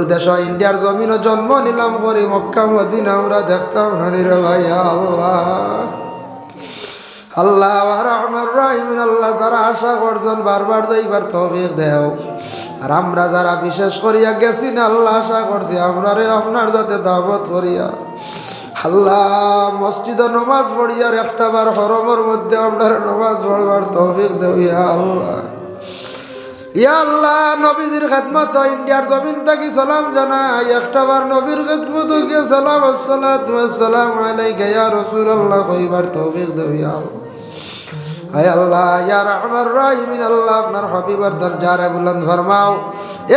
দেশ ইন্ডিয়ার জন্ম নিলাম করি মক্কা, মদিনা, আমরা দেখতাম ভাই, আল্লাহ। আল্লাহ আল্লাহ, যারা আশা করছেন বারবার যাইবার দেও। আর আমরা যারা বিশেষ করিয়া গেছি না, আল্লাহ আশা করছি আমরা রে আপনার যাতে দাবত করিয়া। আল্লাহ, মসজিদ নমাজ পড়িয়ার একটা বার হরমর মধ্যে আপনার নমাজ পড়বার দেও ইয়া আল্লাহ। ইয়া আল্লাহ, নবীজির খেদমত, ইন্ডিয়ার জমিন থাকি সালাম জানাই। একটা বার নবীর খেদমত গিয়ে সালাম আসসালামু আলাইকা, ইয়া রাসূলুল্লাহ, কইবার তৌফিক দাও, ইয়া হায় আল্লাহ, ইয়া রহমান রাহিমিন, আল্লাহ আপনার হবিবার দরজারে বুলন্দ ফরমাও।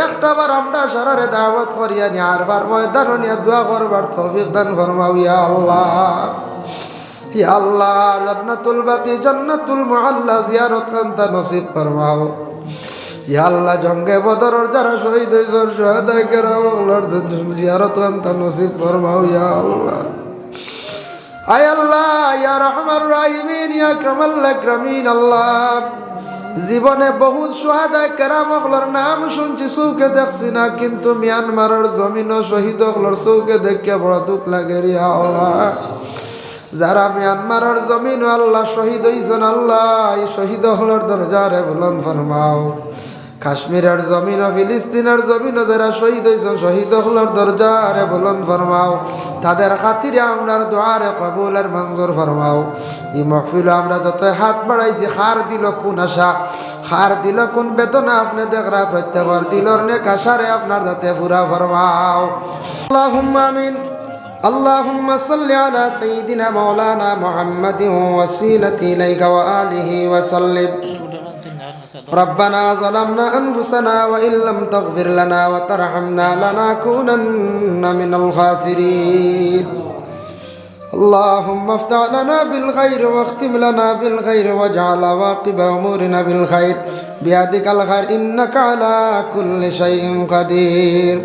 একটা বার আমরা সারারে দাওয়াত করিয়া নি, আর বার ময়দান নিয়ে দোয়া করবার তৌফিক দান ফরমাও, ইয়া আল্লাহ। আল্লাহ, জান্নাতুল বাকি নসিব ফরমাও। আল্লাহ জঙ্গে বদরর যারা শহীদ শহীদ কেরামর জিয়ারত কান্তা নসিব ফরমাও, ইয়া আল্লাহ। আল্লাহ ক্রমিন আল্লাহ। জীবনে বহুত সোহাদা কেরামকলর নাম শুনছি চৌকে দেখছি না, কিন্তু মিয়ানমারের জমিন শহীদ হকলর চৌকে দেখে বড় দুঃখ লাগে রে আল্লাহ। যারা মিয়ানমারের জমিন আল্লাহ শহীদ হইছেন, আল্লাহ এই শহীদ হলর দরজারে বুলন ফরমাও। কাশ্মীরের জমিন ও ফিলিস্তিনের জমিন যারা শহীদ হয়েছেন শহীদ হলর দরজারে বুলন ফরমাও। তাদের খাতিরে আমরার দোয়ারে কবুলের মঞ্জুর ফরমাও। এই মহফিল আমরা যত হাত বাড়াইছি, খার দিল কোন আশা? খার দিল কোন বেতনা আপনি দেখরা? প্রত্যেকর দিলর নে কাশারে আপনার যাতে পুরা ফরমাও। আল্লাহুম্মা আমিন। اللهم صل على سيدنا مولانا محمد وسيلة إليك وآله وسلم ربنا ظلمنا أنفسنا وإن لم تغفر لنا وترحمنا لنكونن من الخاسرين اللهم افتح لنا بالخير واختم لنا بالخير واجعل عواقب أمورنا بالخير بيدك الخير إنك على كل شيء قدير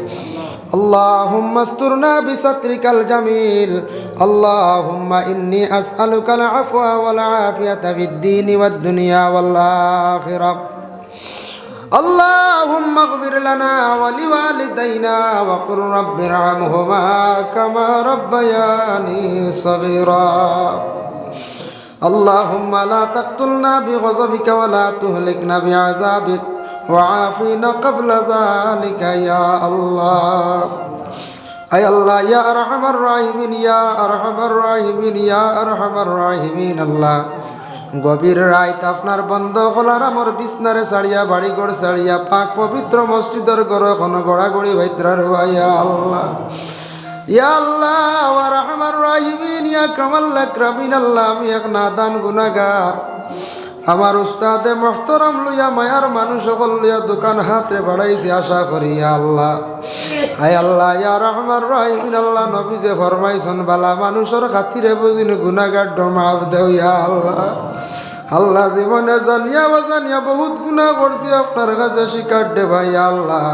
اللهم استرنا بسترك الجميل اللهم إني أسألك العفو والعافية في الدين والدنيا والآخرة اللهم اغفر لنا ولوالدينا وقل رب ارحمهما كما ربياني صغيرا اللهم لا تقتلنا بغضبك ولا تهلكنا بعذابك وعافنا قبل ذلك يا الله أي الله يا أرحم الراحمين يا أرحم الراحمين يا أرحم الراحمين الله গভীর রাত আপনার বন্ধ খোলার আমার বিছনারে ছাড়িয়া বাড়ি ঘর ছাড়িয়া পাক পবিত্র মসজিদের ঘর এখন গড়াগড়ি ভাইত্রার ভাইয়া আল্লাহ ইয়া আল্লাহ ওয়া রহমান রাহিমিন ইয়া কামাল্লা ক্রামিন আল্লাহ আমি এক নাদান গুনাগার আমার উস্তাদে মহতরম লইয়া মায়ার মানুষ সকল লইয়া দোকান হাতে বাড়াইছি, আশা করি আল্লাহ। হায় আল্লাহ, ইয়া রহমান রহিমিন আল্লাহ নবী যে ফরমাইছন, বালা মানুষের খাতিরে বুঝিন গুনাগার ডমাভ দেও ইয়া আল্লাহ। আল্লাহ জীবনে জানিয়া বা জানিয়া বহুত গুণা করছি, আপনার কাছে শিকার দে ভাই আল্লাহ।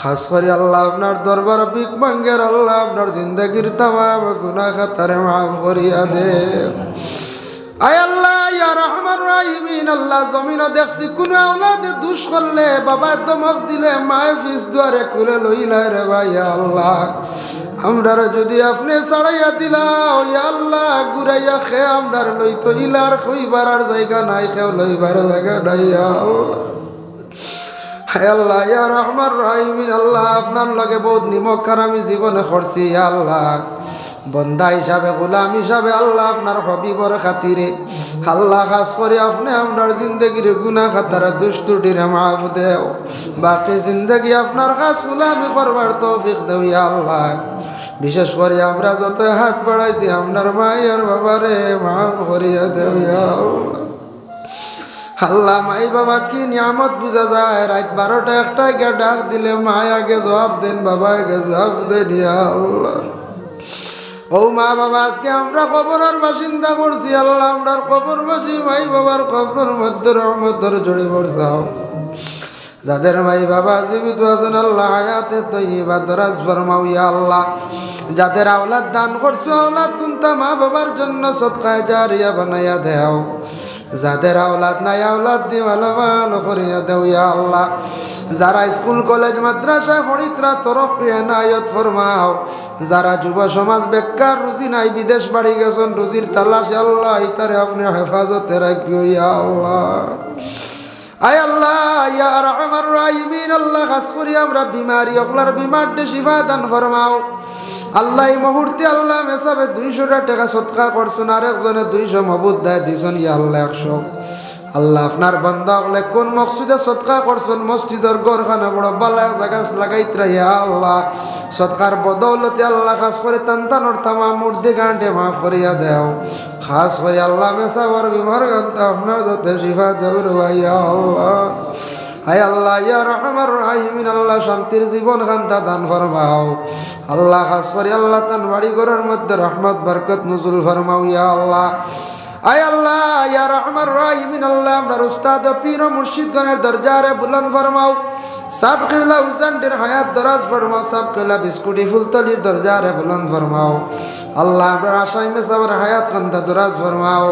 খাস করে আল্লাহ, আপনার দরবার বিক মাঙ্গের আল্লাহ, আপনার জিন্দগির তামাম গুণা খাতারে মাফ করিয়া দে। আয় আল্লাহ আল্লাহ দেখছি বাবা দিলে আমরার যদি আপনি ছাড়াইয়া দিলা ওই আল্লাহ খে আমরার লইতো ইলার খইবার আর জায়গা নাই খেও লইবার জায়গা নাই আল্লাহ। আল্লাহ আল্লাহ আপনার লগে বহুত নিমক আমি জীবনে করছি আল্লাহ। বন্দা হিসাবে, গোলাম হিসাবে আল্লাহ আপনার হবিবর খাতিরে। আল্লাহ খাস করে আপনি আপনার জিন্দগির গুনা খাতারা দুষ্টুটিরে মাফ দেও। বাকি জিন্দগি আপনার খাস গোলামি করবার তৌফিক দেও আল্লাহ। বিশেষ করে আমরা যত হাত বাড়াইছি, আপনার মায়ের বাবারে মাফ করিয়া দেও আল্লাহ। আল্লাহ মাই বাবা, কি নিয়ামত বুঝা যায়? রাত বারোটা একটা গিয়ে ডাক দিলে মায় আগে জবাব দেন বাবা আগে জবাব দেন আল্লাহ। ও মা বাবা, আজকে আমরা কবরের বাসিন্দা করছি আল্লাহ আমরা কবরবাসী ভাই বাবার কবর মধ্যে রহমতর জড়ে পড়ছাও যাদের মাই বাবা জীবিত আছেন, আল্লাহ হায়াতে তৈবা দরাজ ফরমাও, ইয়া আল্লাহ। যাদের আওলাদ দান করছ, আওলাদ কুন্তা মা বাবার জন্য সৎকায় জারিয়া বানাইয়া দেও। যাদের আওলাদ নাই আওলাদ দি ভালো করিয়া ইয়া আল্লাহ। যারা স্কুল, কলেজ, মাদ্রাসা ফরিত্রা তরফ এনায়ত ফরমাও, যারা যুব সমাজ বেকার, রুজি নাই, বিদেশ বাড়ি গেছেন, রুজির তালাশ, আল্লাহ ইতারে আপনি হেফাজতে রাখিও আল্লাহ। আয় আল্লাহ, ইয়া রহমান রাহিমিন, আল্লাহ খাস করি আমরা, বিমারি অকলার বিমার শিফা দান ফরমাও। আল্লাহ এই মুহূর্তে আল্লাহ মেসাবে দুইশোটা টাকা সৎকা করছেন আর একজনে দুইশো মবুদ দেয়, দিছেন, ইয়া আল্লাহ একশো। আল্লাহ আপনার বন্ধ হলে কোন মকসুদে সৎকা করছেন? মসজিদের গড়খানা বড় বালা জায়গা লাগাইতে ইয়া আল্লাহ। সৎকার বদৌলতে আল্লাহ খাস করে তান্তানোর তামা মূর্তি গাঁটে মাফ করিয়া দেও। খাস করে আল্লাহ মেসাবর বিমার গান্তা আপনার যাতে শিফা দেবের ভাইয়া আল্লাহ। হায় আল্লাহ, ইয়া রহমার রাহিমিন আল্লাহ শান্তির জীবন খান্তা দান ফরমাও। আল্লাহ করে আল্লাহ তান বাড়ি ঘরের মধ্যে রহমত, বরকত নজরুল ফরমাও, ইয়া আল্লাহ। আয় আল্লাহ, ইয়া রহমান রাহিমিন আল্লাহ আমরা উস্তাদ পীর মুর্শিদগণের দরজারে বুলন্দ ফরমাও। সাব কিবলা হুসানটির হায়াত দরাজ ফরমাও, সাব কিবলা বিস্কুটি ফুলতলির দরজারে বুলন্দ ফরমাও। আল্লাহ, আমরা আশাই মেসাবর হায়াত কান্দা দরাজ ফরমাও।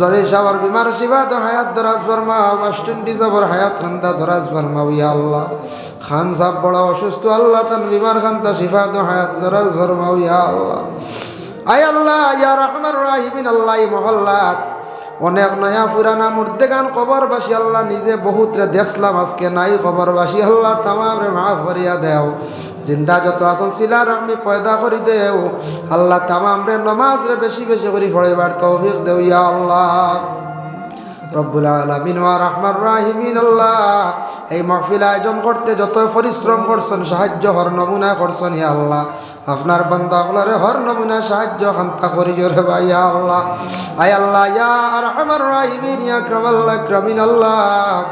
জরি সাবর বিমার শিবাদ হায়াত দরাজ ফরমাও। বাস্টিন্ডি সাবর হায়াত কান্দা দরাজ ফরমাও, ইয়া আল্লাহ। খান সাব বড় অসুস্থ, আল্লাহ তান বিমার খান্তা শিফাদ হায়াত দরাজ ফরমাও, ইয়া আল্লাহ। আয় আল্লাহ, ইয়া রহমান রাহিমিন, আল্লাহ মহল্লাত। অনেক নয়া পুরানা মুর্দেগান কবরবাসী আল্লাহ নিজে বহুত রে দেখলাম আজকে নাই কবরবাসী আল্লাহ তামাম রে মাফ করিয়া দেও। জিন্দা যত আসন শিলার আমি পয়দা করি দেও। আল্লাহ তামাম রে নমাজ রে বেশি বেশি করে ফড়েবার তৌফিক দেও ইয়া আল্লাহ। রব্বুল আলমিন রহমান রাহিমিন, আল্লাহ। এই মহফিল আয়োজন করতে যত পরিশ্রম করছেন, সাহায্য, হর নমুনা করছেন, ইয়া আল্লাহ। আপনার বান্দা হলারে হর নমুনা, সাহায্য, খান্তা করি জোরে ভাই আল্লাহ। আয় আল্লাহ, ইয়া রহমান রাহিমিন, ইয়া ক্রমাল্লাহ ক্রমিন আল্লাহ।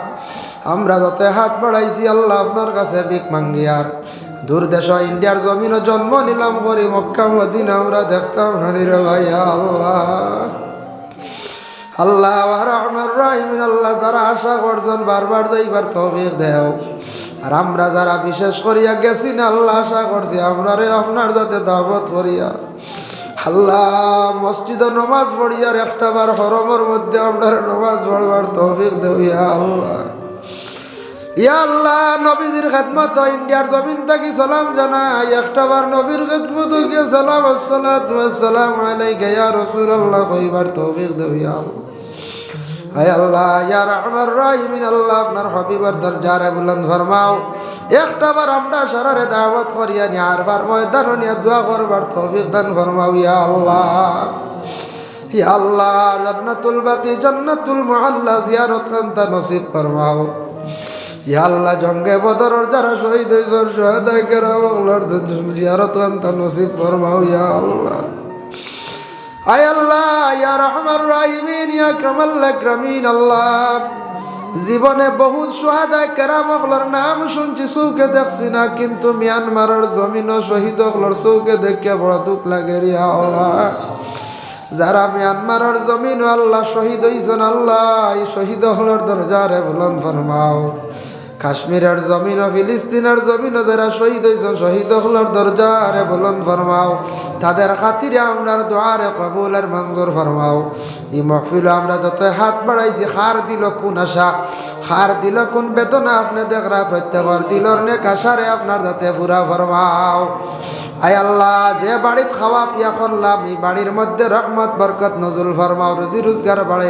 আমরা যত হাত বাড়াইছি, আল্লাহ আপনার কাছে ভিক মাঙ্গিয়ার দূর দেশ, ইন্ডিয়ার জমিনও জন্ম নিলাম করি মক্কা, মদিনা, আমরা দেখতাম রে ভাইয়া আল্লাহ। আল্লাহ আল্লাহ যারা আশা করছেন বারবার দেও। বিশেষ করিয়া গেছি না, আল্লাহ আশা করছি আপনারে আপনার যাতে করিয়া। আল্লাহ, মসজিদ নমাজ পড়িয়ার একটা বার মধ্যে আপনার নমাজ পড়বার আল্লাহ। ইয়া আল্লাহ, নবীজির ইন্ডিয়ার জমিন থাকি সালাম জানাই, একটা বার নবীর খেদমত সালাম আসসালাম আলাইকা ইয়া রাসূলুল্লাহ, কইবার তৌফিক দেও ইয়া আল্লাহ। হায় আল্লাহ, ইয়া রহমান রাহিমিন আল্লাহ, আপনার হবিবার একটা বার আমরা সারারে দাওয়াত করিয়া আর নিয়ে দোয়া করবার তৌফিক দান ইয়া আল্লাহ। ইয়া আল্লাহ, জান্নাতুল বাকি, জান্নাতুল মুআল্লা জিয়ারত কান্তা নসিব ফরমাও। ইয়া আল্লাহ, জঙ্গে বদরর যারা শহীদ হয়েছেন শহীদ নসিব ফরমাও, ইয়া আল্লাহ। আয় আল্লাহ, ইয়া রহমান রাহিমিন, ইয়া ক্রমাল্লা ক্রমিন আল্লাহ। জীবনে বহুত সোহাদায় কেরামকলর নাম শুনছি, চৌকে দেখছি না, কিন্তু মিয়ানমারের জমিন শহীদ হকলর চৌকে দেখে বড় দুঃখ লাগে রে আল্লাহ। যারা মিয়ানমারের জমিন আল্লাহ শহীদ হইছেন, আল্লাহ, এই শহীদ হলর দরজারে বলন ফরমাও। কাশ্মীরের জমিন ও ফিলিস্তিনের জমিন যারা শহীদ হয়েছেন, শহীদ হলর দরজারে বলন ফরমাও। তাদের খাতিরে আপনার দোয়ারে কবুলের মঞ্জুর ফরমাও। এই মহফিল আমরা যত হাত বাড়াইছি, খার দিল কোন আশা? খার দিল কোন বেদনা আপনি দেখরা? প্রত্যেকর দিলর নে কাশারে আপনার যাতে পুরা ফরমাও। আয় আল্লাহ, যে বাড়িত খাওয়া পিয়া করলাম, এই বাড়ির মধ্যে রহমত, বরকত নজরুল ফরমাও, রুজি রোজগার বাড়ে